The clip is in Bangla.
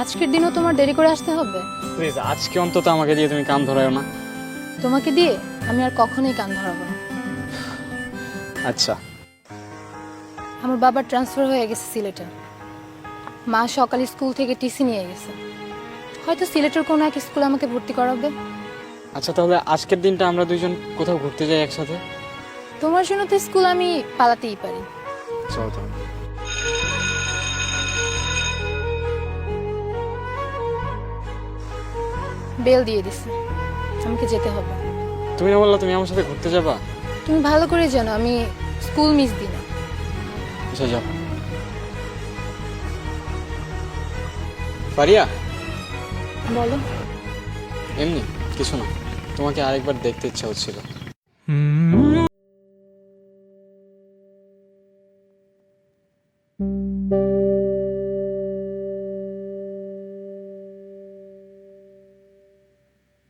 আজকের দিনও তোমার দেরি করে আসতে হবে? প্লিজ আজকে অন্তত আমাকে দিয়ে তুমি কান ধরাও না। তোমাকে দিয়ে আমি আর কখনোই কান ধরাবো না। আচ্ছা। আমার বাবার ট্রান্সফার হয়ে গেছে সিলেটে। মা সকালে স্কুল থেকে টিসি নিয়ে গেছে। হয়তো সিলেটের কোনো এক স্কুলে আমাকে ভর্তি করাবে। আচ্ছা তাহলে আজকের দিনটা আমরা দুইজন কোথাও ঘুরতে যাই একসাথে? তোমার জন্য তো স্কুল আমি পালাতেই পারি। চলো বেল দিয়ে দিছে। আমাকে যেতে হবে। তুমি না বললা তুমি আমার সাথে ঘুরতে যাবা? তুমি ভালো করে জানো আমি স্কুল মিস দিই না। আচ্ছা যাও। ফারিয়া? বলো। এমনি কিছু না। তোমাকে আরেকবার দেখতে ইচ্ছা হচ্ছিল।